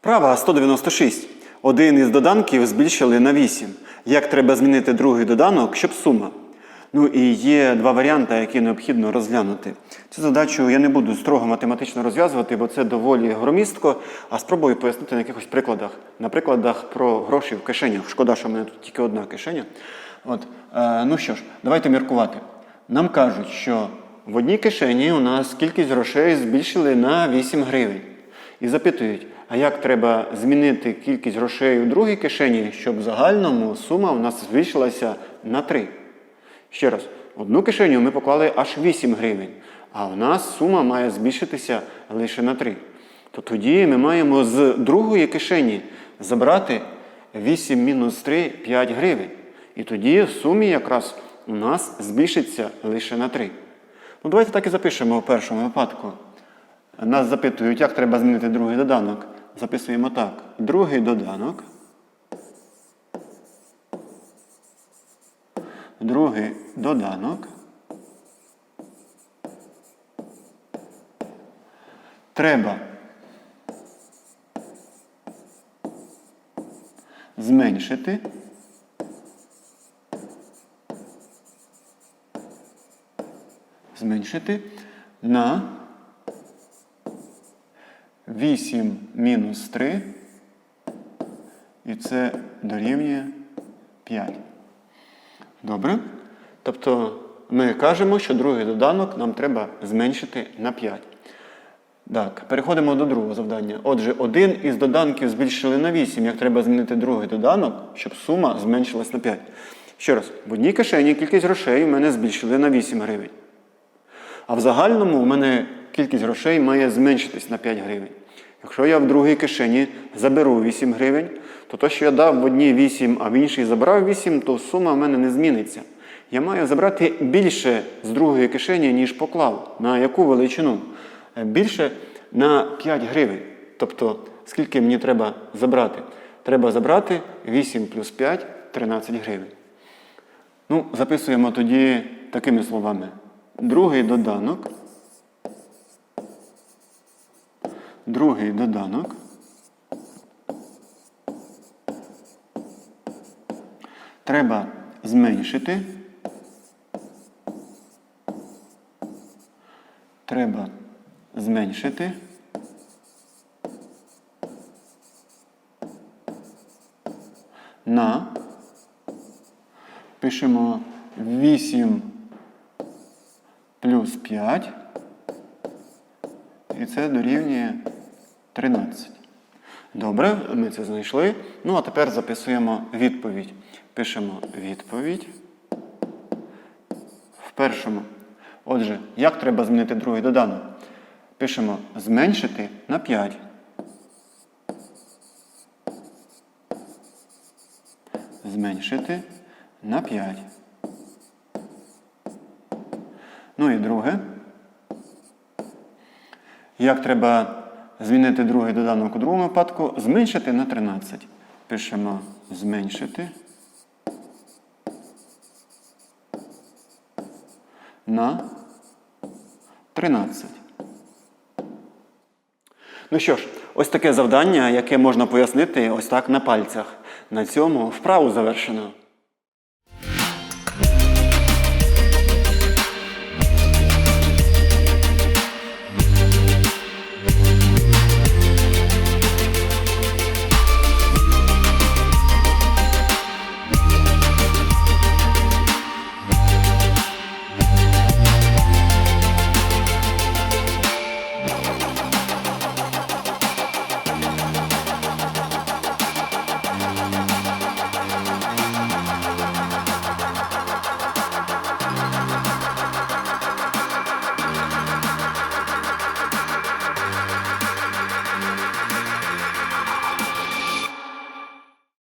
Вправа 196. Один із доданків збільшили на 8. Як треба змінити другий доданок, щоб сума? Ну і є два варіанти, які необхідно розглянути. Цю задачу я не буду строго математично розв'язувати, бо це доволі громістко, а спробую пояснити на якихось прикладах. На прикладах про гроші в кишенях. Шкода, що в мене тут тільки одна кишеня. От, е, ну що ж, давайте міркувати. Нам кажуть, що в одній кишені у нас кількість грошей збільшили на 8 гривень. І запитують, а як треба змінити кількість грошей у другій кишені, щоб в загальному сума у нас збільшилася на 3? Ще раз, в одну кишеню ми поклали аж 8 гривень, а у нас сума має збільшитися лише на 3. То тоді ми маємо з другої кишені забрати 8 мінус 3 5 гривень. І тоді в сумі якраз у нас збільшиться лише на 3. Ну, давайте так і запишемо у першому випадку. Нас запитують, як треба змінити другий доданок. Записуємо так. Другий доданок. Другий доданок. Треба зменшити зменшити на 8 мінус 3, і це дорівнює 5. Добре? Тобто ми кажемо, що другий доданок нам треба зменшити на 5. Так, переходимо до другого завдання. Отже, один із доданків збільшили на 8. Як треба змінити другий доданок, щоб сума зменшилась на 5. Ще раз, в одній кишені кількість грошей у мене збільшили на 8 гривень. А в загальному у мене кількість грошей має зменшитись на 5 гривень. Якщо я в другій кишені заберу 8 гривень, то те, що я дав в одній 8, а в іншій забрав 8, то сума в мене не зміниться. Я маю забрати більше з другої кишені, ніж поклав. На яку величину? Е, Більше на 5 гривень. Тобто, скільки мені треба забрати? Треба забрати 8 плюс 5 13 гривень. Ну, записуємо тоді такими словами. Другий доданок. Другий доданок. Треба зменшити. Треба зменшити. На. Пишемо 8 плюс 5. І це дорівнює 13. Добре, ми це знайшли. Ну, а тепер записуємо відповідь. Пишемо відповідь. В першому. Отже, як треба змінити другий доданок? Пишемо зменшити на 5. Зменшити на 5. Ну і друге. Як треба змінити другий доданок у другому випадку? Зменшити на 13. Пишемо зменшити на 13. Ну що ж, ось таке завдання, яке можна пояснити ось так на пальцях. На цьому вправу завершено.